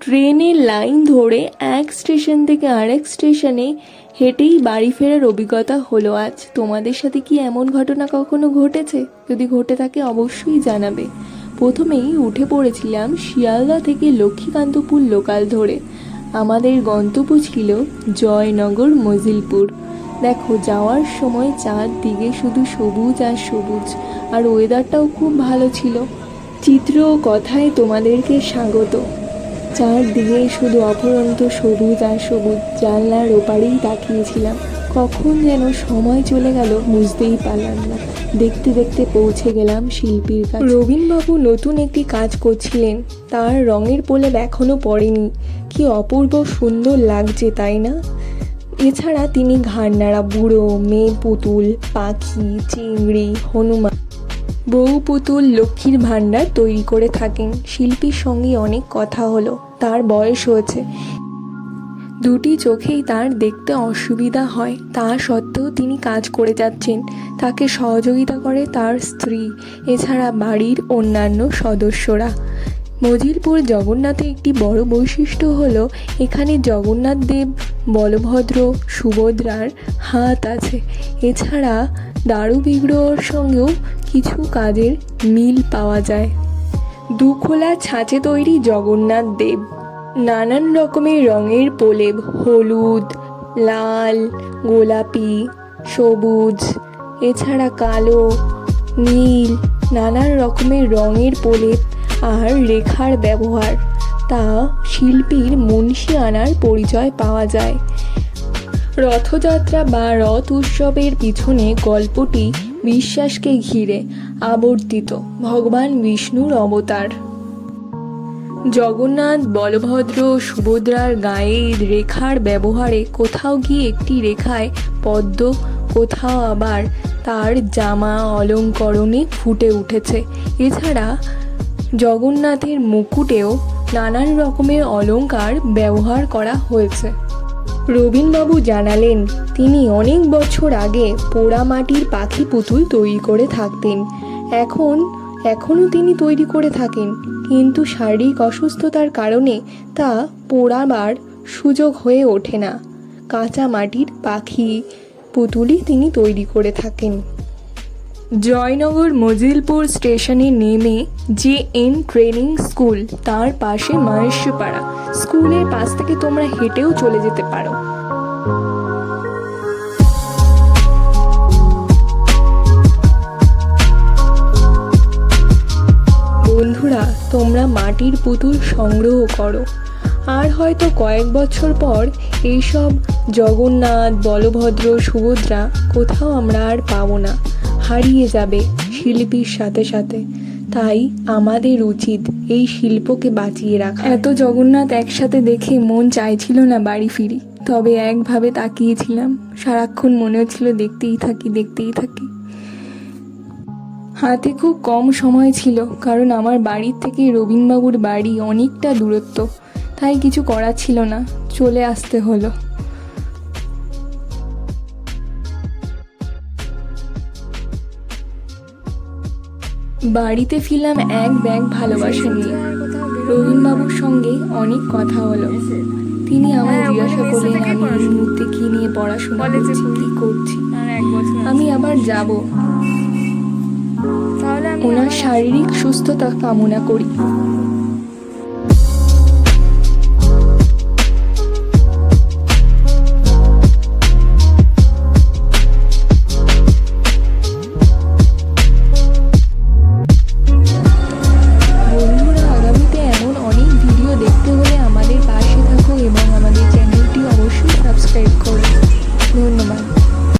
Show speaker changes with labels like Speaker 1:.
Speaker 1: ট্রেনের লাইন ধরে এক স্টেশন থেকে আরেক স্টেশনে হেঁটেই বাড়ি ফেরার অভিজ্ঞতা হলো আজ। তোমাদের সাথে কি এমন ঘটনা কখনো ঘটেছে? যদি ঘটে থাকে, অবশ্যই জানাবে। প্রথমেই উঠে পড়েছিলাম শিয়ালদা থেকে লক্ষ্মীকান্তপুর লোকাল ধরে। আমাদের গন্তব্য ছিল জয়নগর, মজিলপুর। দেখো, যাওয়ার সময় চারদিকে শুধু সবুজ আর সবুজ, আর ওয়েদারটাও খুব ভালো ছিল। চিত্র ও কথায় তোমাদেরকে স্বাগত। চারদিকে শুধু অপরন্ত সবুজ আর সবুজ জানলার ওপারেই তাকিয়েছিলাম। কখন যেন সময় চলে গেল বুঝতেই পারলাম না। দেখতে দেখতে পৌঁছে গেলাম শিল্পীর কাছে। রবীনবাবু নতুন একটি কাজ করছিলেন। তার রঙের প্রলেপ এখনও পড়েনি। কি অপূর্ব সুন্দর লাগছে, তাই না? এছাড়া তিনি ঘাড় নাড়া বুড়ো, মেয়ে পুতুল, পাখি, চিংড়ি, হনুমান। বউ পুতুল লক্ষ্মীর ভাণ্ডার তৈরি করে থাকেন। শিল্পীর সঙ্গে অনেক কথা হলো, তার বয়স হয়েছে। দুটি চোখেই তার দেখতে অসুবিধা হয়, তা সত্ত্বেও তিনি কাজ করে যাচ্ছেন। তাকে সহযোগিতা করে তার স্ত্রী, এছাড়া বাড়ির অন্যান্য সদস্যরা। মজিলপুর জগন্নাথে একটি বড় বৈশিষ্ট্য হল, এখানে জগন্নাথ দেব, বলভদ্র, সুভদ্রার হাত আছে। এছাড়া দারু বিগ্রহর সঙ্গেও কিছু কাজের মিল পাওয়া যায়। দুখোলা ছাঁচে তৈরি জগন্নাথ দেব। নানান রকমের রঙের প্রলেপ, হলুদ, লাল, গোলাপি, সবুজ, এছাড়া কালো, নীল, নানান রকমের রঙের প্রলেপ আর রেখার ব্যবহার। তা শিল্পীর মুন্সি আনার পরিচয় পাওয়া যায়। রথযাত্রা বা রথ উৎসবের পিছনে গল্পটি বিশ্বাসকে ঘিরে আবর্তিত, ভগবান বিষ্ণুর অবতার। জগন্নাথ, বলভদ্র, সুভদ্রার গায়ে রেখার ব্যবহারে কোথাও গিয়ে একটি রেখায় পদ্ম, কোথাও আবার তার জামা অলঙ্করণে ফুটে উঠেছে। এছাড়া জগন্নাথের মুকুটেও নানান রকমের অলংকার ব্যবহার করা হয়েছে। রবীনবাবু জানালেন, তিনি অনেক বছর আগে পোড়ামাটির পাখি পুতুল তৈরি করে থাকতেন। এখন, এখনও তিনি তৈরি করে থাকেন, কিন্তু শারীরিক অসুস্থতার কারণে তা পোড়াবার সুযোগ হয়ে ওঠে না। কাঁচা মাটির পাখি পুতুলই তিনি তৈরি করে থাকেন। জয়নগর মজিলপুর স্টেশনে নেমে যে এন ট্রেনিং স্কুল, তার পাশে মহেশপাড়া স্কুলের পাশ থেকে তোমরা হেঁটেও চলে যেতে পারো। বন্ধুরা, তোমরা মাটির পুতুল সংগ্রহ করো। আর হয়তো কয়েক বছর পর এইসব জগন্নাথ, বলভদ্র, সুভদ্রা কোথাও আমরা আর পাবো না। হারিয়ে যাবে শিল্পীর সাথে সাথে। তাই আমাদের উচিত এই শিল্পকে বাঁচিয়ে রাখা। এত জগন্নাথ একসাথে দেখে মন চাইছিল না বাড়ি ফিরি। তবে একভাবে তাকিয়েছিলাম। সারাক্ষণ মনে হচ্ছিল দেখতেই থাকি দেখতেই থাকি। হাতে খুব কম সময় ছিল, কারণ আমার বাড়ির থেকে রবীনবাবুর বাড়ি অনেকটা দূরত্ব। তাই কিছু করার ছিল না। চলে আসতে হলো। বাড়িতে ফিরলাম এক ব্যাগ ভালোবাসা নিয়ে। রবীনবাবুর সঙ্গে অনেক কথা হলো। তিনি আমায় জিজ্ঞাসা করলেন আমি এই মুহূর্তে কি নিয়ে পড়াশোনা করছি? কী করছি? আমি আবার যাব। ওনার শারীরিক সুস্থতা কামনা করি।